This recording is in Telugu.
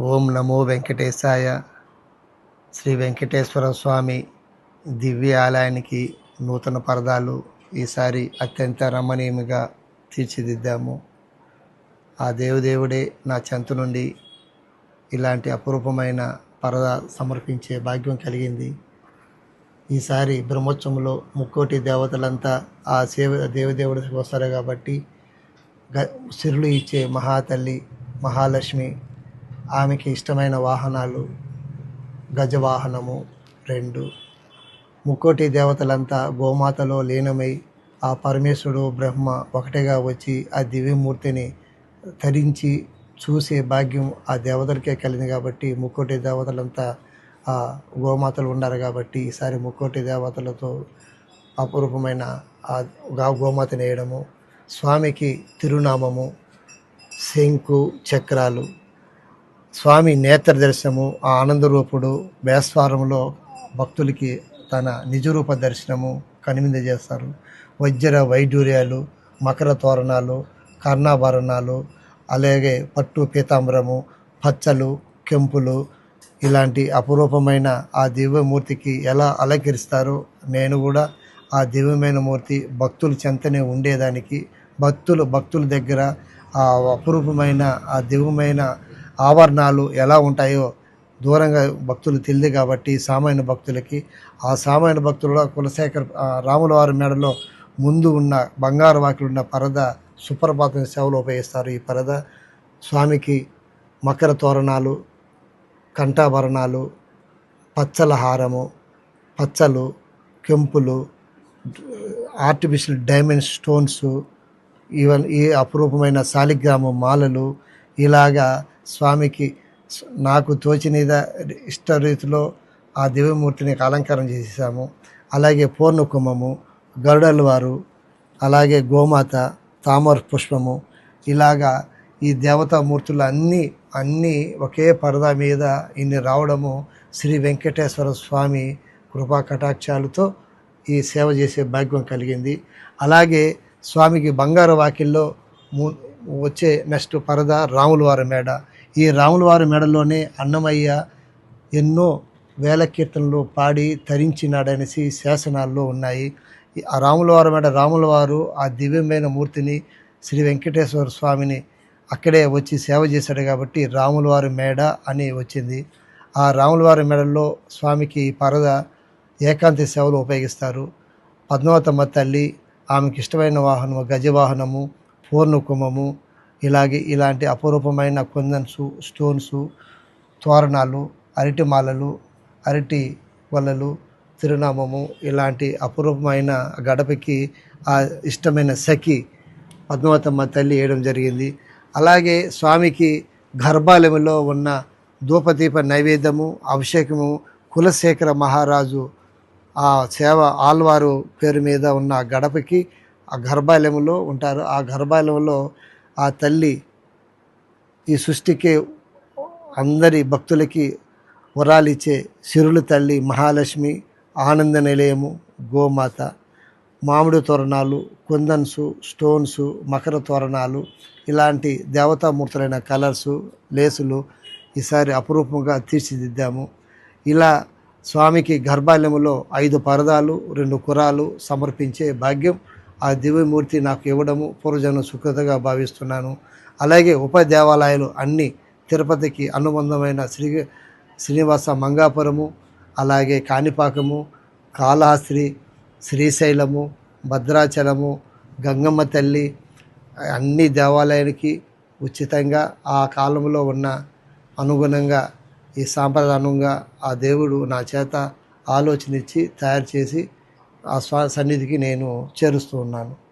ఓం నమో వెంకటేశాయ. శ్రీ వెంకటేశ్వర స్వామి దివ్య ఆలయానికి నూతన పరదాలు ఈసారి అత్యంత రమణీయంగా తీర్చిదిద్దాము. ఆ దేవుదేవుడే నా చెంత నుండి ఇలాంటి అపురూపమైన పరదా సమర్పించే భాగ్యం కలిగింది. ఈసారి బ్రహ్మోత్సవంలో ముక్కోటి దేవతలంతా ఆ సేవ దేవదేవుడికి వస్తారు కాబట్టి గ సిరులు ఇచ్చే మహాతల్లి మహాలక్ష్మి ఆమెకి ఇష్టమైన వాహనాలు గజవాహనము రెండు. ముక్కోటి దేవతలంతా గోమాతలో లీనమై ఆ పరమేశ్వరుడు బ్రహ్మ ఒకటిగా వచ్చి ఆ దివ్యమూర్తిని ధరించి చూసే భాగ్యం ఆ దేవతలకే కలిగింది కాబట్టి ముక్కోటి దేవతలంతా ఆ గోమాతలు ఉన్నారు కాబట్టి ఈసారి ముక్కోటి దేవతలతో అపురూపమైన ఆ గా గోమాతను వేయడము. స్వామికి తిరునామము శంకు చక్రాలు స్వామి నేత్ర దర్శనము ఆ ఆనందరూపుడు బేస్వారంలో భక్తులకి తన నిజరూప దర్శనము కనువింద చేస్తారు. వజ్ర వైడూర్యాలు మకర తోరణాలు కర్ణాభరణాలు అలాగే పట్టు పీతాంబరము పచ్చలు కెంపులు ఇలాంటి అపురూపమైన ఆ దివ్యమూర్తికి ఎలా అలంకరిస్తారో నేను కూడా ఆ దివ్యమైన మూర్తి భక్తుల చెంతనే ఉండేదానికి భక్తులు భక్తుల దగ్గర ఆ అపురూపమైన ఆ దివ్యమైన ఆవరణాలు ఎలా ఉంటాయో దూరంగా భక్తులు తెలియదు కాబట్టి సామాన్య భక్తులకి ఆ సామాన్య భక్తులు కులశేఖర్ రాములవారి మేడలో ముందు ఉన్న బంగారు వాకిలు ఉన్న పరద సుప్రభాతం సేవలు ఉపయోగిస్తారు. ఈ పరద స్వామికి మకర తోరణాలు కంఠాభరణాలు పచ్చల హారము పచ్చలు కెంపులు ఆర్టిఫిషియల్ డైమండ్ స్టోన్స్ ఈవెన్ ఈ అపురూపమైన శాలిగ్రామ మాలలు ఇలాగా స్వామికి నాకు తోచినద ఇష్ట రీతిలో ఆ దివ్యమూర్తిని అలంకారం చేసేసాము. అలాగే పూర్ణకుంభము గరుడల వారు అలాగే గోమాత తామర పుష్పము ఇలాగా ఈ దేవతామూర్తులు అన్నీ అన్నీ ఒకే పరదా మీద ఇన్ని రావడము శ్రీ వెంకటేశ్వర స్వామి కృపా కటాక్షాలతో ఈ సేవ చేసే భాగ్యం కలిగింది. అలాగే స్వామికి బంగారు వాకిల్లో ము- వచ్చే నెక్స్ట్ పరద రాములవారి మేడ. ఈ రాములవారి మేడలోనే అన్నమయ్య ఎన్నో వేల కీర్తనలు పాడి తరించినాడనేసి శాసనాల్లో ఉన్నాయి. ఆ రాములవారి మేడ రాములవారు ఆ దివ్యమైన మూర్తిని శ్రీ వెంకటేశ్వర స్వామిని అక్కడే వచ్చి సేవ చేశాడు కాబట్టి రాములవారి మేడ అని వచ్చింది. ఆ రాములవారి మెడల్లో స్వామికి ఈ పరద ఏకాంతి సేవలు ఉపయోగిస్తారు. పద్మావతమ్మ తల్లి ఆమెకి ఇష్టమైన వాహనము గజవాహనము పూర్ణకుంభము ఇలాగే ఇలాంటి అపురూపమైన కుందన్సు స్టోన్సు తోరణాలు అరటి మాలలు అరటి వలలు తిరునామము ఇలాంటి అపురూపమైన గడపకి ఆ ఇష్టమైన సఖి పద్మావతమ్మ తల్లి వేయడం జరిగింది. అలాగే స్వామికి గర్భాలయంలో ఉన్న ధూపదీప నైవేద్యము అభిషేకము కులశేఖర మహారాజు ఆ సేవ ఆల్వారు పేరు మీద ఉన్న గడపకి ఆ గర్భాలయంలో ఉంటారు. ఆ గర్భాలయంలో ఆ తల్లి ఈ సృష్టికి అందరి భక్తులకి వరాలిచ్చే సిరుల తల్లి మహాలక్ష్మి ఆనంద నిలయము గోమాత మామిడి తోరణాలు కుందన్సు స్టోన్సు మకర తోరణాలు ఇలాంటి దేవతామూర్తులైన కలర్సు లేసులు ఈసారి అపురూపంగా తీర్చిదిద్దాము. ఇలా స్వామికి గర్భాలయంలో ఐదు పరదాలు రెండు కురాలు సమర్పించే భాగ్యం ఆ దివ్యమూర్తి నాకు ఇవ్వడము పూర్వజన్మ సుకృతగా భావిస్తున్నాను. అలాగే ఉప దేవాలయాలు అన్ని తిరుపతికి అనుబంధమైన శ్రీ శ్రీనివాస మంగాపురము అలాగే కాణిపాకము కాళహస్త్రి శ్రీశైలము భద్రాచలము గంగమ్మ తల్లి అన్ని దేవాలయానికి ఉచితంగా ఆ కాలంలో ఉన్న అనుగుణంగా ఈ సాంప్రదాయంగా ఆ దేవుడు నా చేత ఆలోచన ఇచ్చి తయారు చేసి ఆ స్వా సన్నిధికి నేను చేరుస్తూ ఉన్నాను.